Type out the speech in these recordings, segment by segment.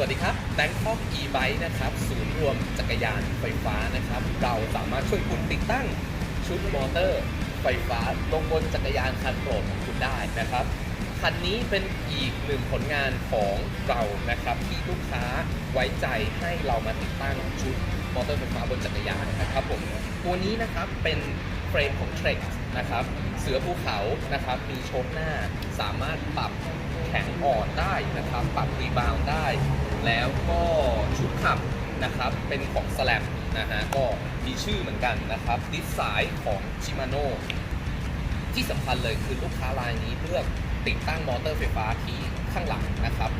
วัสดีครับ Bangkok e-bike นะครับ ศูนย์รวมจักรยานไฟฟ้านะครับ เราสามารถช่วยคุณติดตั้งชุดมอเตอร์ไฟฟ้าลงบนจักรยานคันโปรดของคุณได้นะครับ คันนี้เป็นอีกหนึ่งผลงานของเรานะครับ ที่ลูกค้าไว้ใจให้เรามาติดตั้งชุดมอเตอร์ไฟฟ้าบนจักรยานนะครับผมตัวนี้นะครับเป็นเฟรมของ Trek นะครับ เสือภูเขานะครับมีโชคหน้าสามารถปรับ แข็งอ่อนได้นะครับ ปรับรีบาวด์ได้ แล้วก็ชุดขับนะครับ เป็นของ Slab นะฮะ ก็มีชื่อเหมือนกันนะครับดิสไซน์ของ Shimano ที่สำคัญเลยคือลูกค้ารายนี้เลือกติดตั้งมอเตอร์ไฟฟ้าที่ข้างหลังนะครับ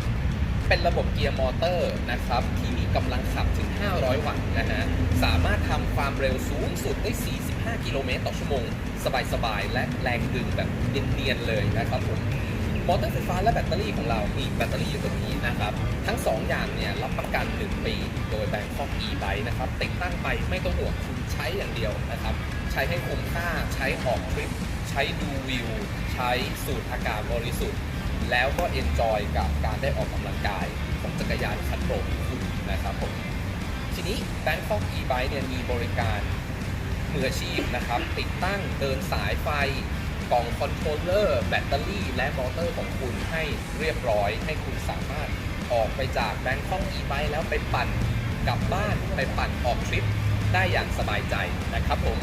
เป็นระบบเกียร์มอเตอร์นะครับ ที่มีกำลังขับถึง 500 วัตต์นะฮะ สามารถทำความเร็วสูงสุดได้ 45 กิโลเมตรต่อชั่วโมง สบายๆ และแรงดึงแบบเนียนๆเลยนะครับผม มอเตอร์ไฟฟ้าและแบตเตอรี่ของเรามีแบตเตอรี่อยู่ตรงนี้นะครับ ทั้ง 2 อย่างเนี่ยรับประกัน 1 ปี โดย Bangkok e-bike นะครับ ติดตั้งไปไม่ต้องห่วงคุณใช้อย่างเดียวนะครับ ใช้ให้คุ้มค่า ใช้ออกทริป ใช้ดูวิว ใช้สูดอากาศบริสุทธิ์ แล้วก็เอนจอยกับการได้ออกกำลังกายของจักรยานคันโปรดคุณนะครับผม ทีนี้ Bangkok e-bike เนี่ยมีบริการมืออาชีพนะครับ ติดตั้งเดินสายไฟ กล่องคอนโทรลเลอร์แบตเตอรี่ และมอเตอร์ของคุณให้เรียบร้อย ให้คุณสามารถออกไปจาก Bangkok e-bike แล้วไปปั่นกลับบ้านไปปั่นออกทริปได้อย่างสบายใจนะครับผม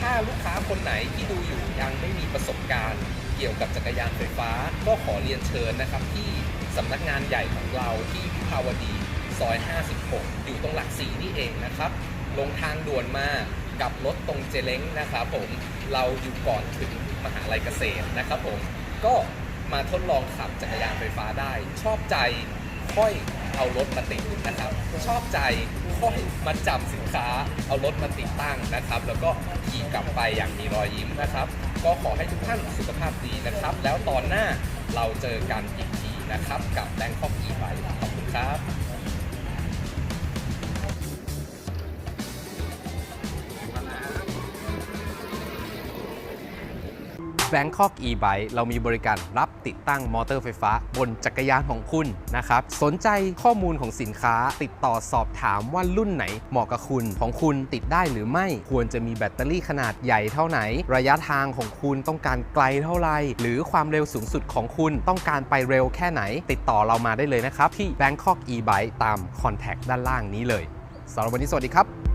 ถ้าลูกค้าคนไหนที่ดูอยู่ยังไม่มีประสบการณ์เกี่ยวกับจักรยานไฟฟ้า ก็ขอเรียนเชิญนะครับที่สำนักงานใหญ่ของเราที่วิภาวดีซอย 56 อยู่ตรงหลักสี่นี่เองนะครับ ลงทางด่วนมา กับรถตรงเจเล้งนะครับผมเราอยู่ก่อนถึงมหาลัยเกษตรนะครับผมก็มาทดลองขับจักรยานไฟฟ้าได้ ชอบใจค่อยเอารถมาติดนะครับ ชอบใจค่อยมาจับสินค้าเอารถมาติดตั้งนะครับ แล้วก็ขี่กลับไปอย่างมีรอยยิ้มนะครับ ก็ขอให้ทุกท่านสุขภาพดีนะครับ แล้วตอนหน้าเราเจอกันอีกทีนะครับ กับ Bangkok e-bike ขอบคุณครับ Bangkok e-bike เรามีบริการรับติดตั้งมอเตอร์ไฟฟ้า บนจักรยานของคุณนะครับ สนใจข้อมูลของสินค้า ติดต่อสอบถามว่ารุ่นไหนเหมาะกับคุณของคุณติดได้หรือไม่ควรจะมีแบตเตอรี่ขนาดใหญ่เท่าไหน ระยะทางของคุณต้องการไกลเท่าไหร่หรือความเร็วสูงสุดของคุณต้องการไปเร็วแค่ไหน ติดต่อเรามาได้เลยนะครับ ที่ Bangkok e-bike ตามคอนแทคด้านล่างนี้เลยสำหรับวันนี้สวัสดีครับ